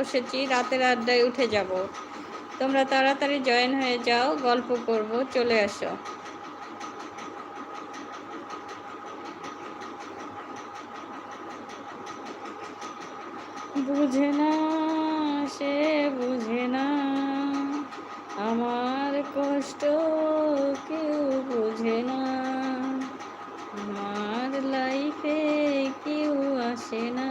বসেছি, রাতের আড্ডায় উঠে যাব। তোমরা তাড়াতাড়ি জয়েন হয়ে যাও, গল্প করব চলে আসো। বুঝে না সে, বুঝে না আমার কষ্ট, কেউ বুঝে না। আমার লাইফে কেউ আসে না।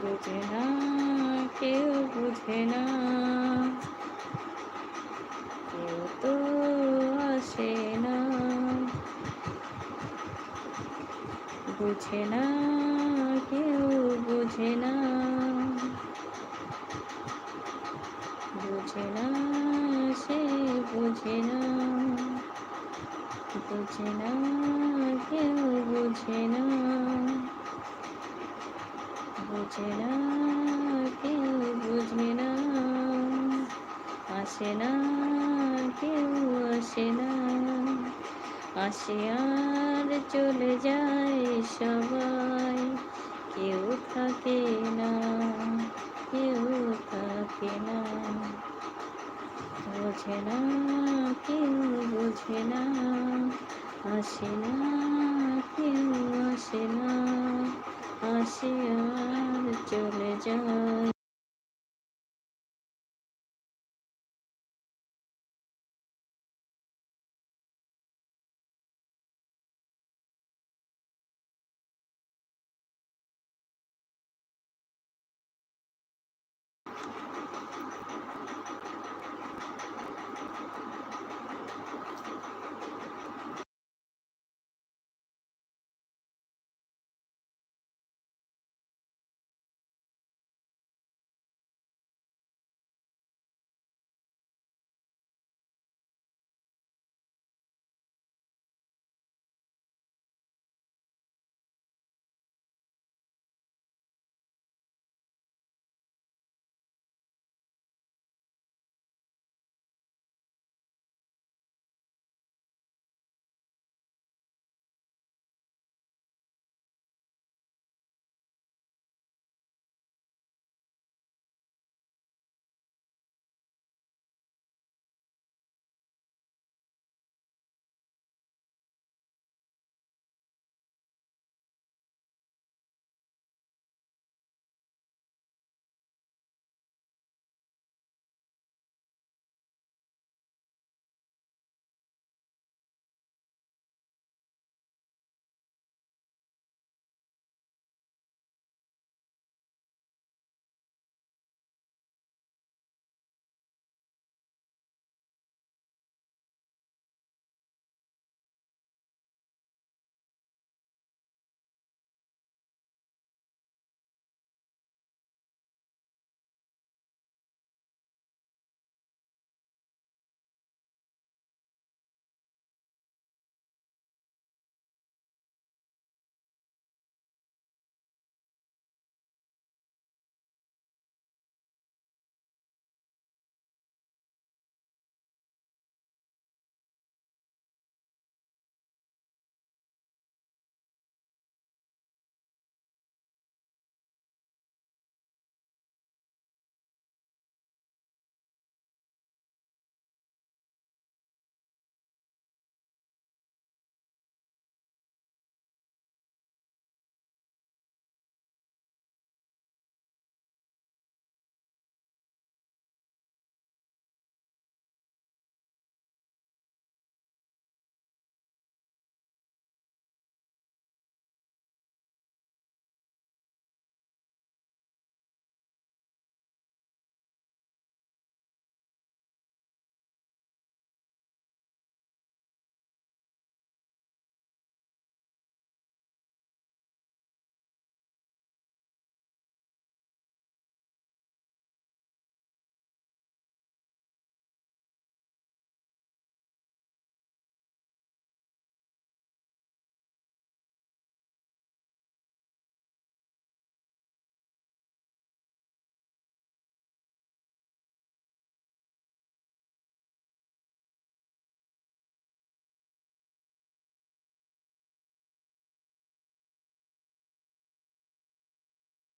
বুঝে না, কেউ বুঝে না। কেউ তো আসে না। বুঝে না, কেউ বুঝে না। বুঝে না, সে বুঝে না। বুঝে না, কেউ বুঝে না। বুঝে না কেউ বুঝে না আসে না কেউ আসে না আসে আর চলে যায় সবাই কেউ থাকে না কেউ থাকে না বোঝে না কেউ বোঝে না আসে না কেউ আসে না আসে আর চলে যায়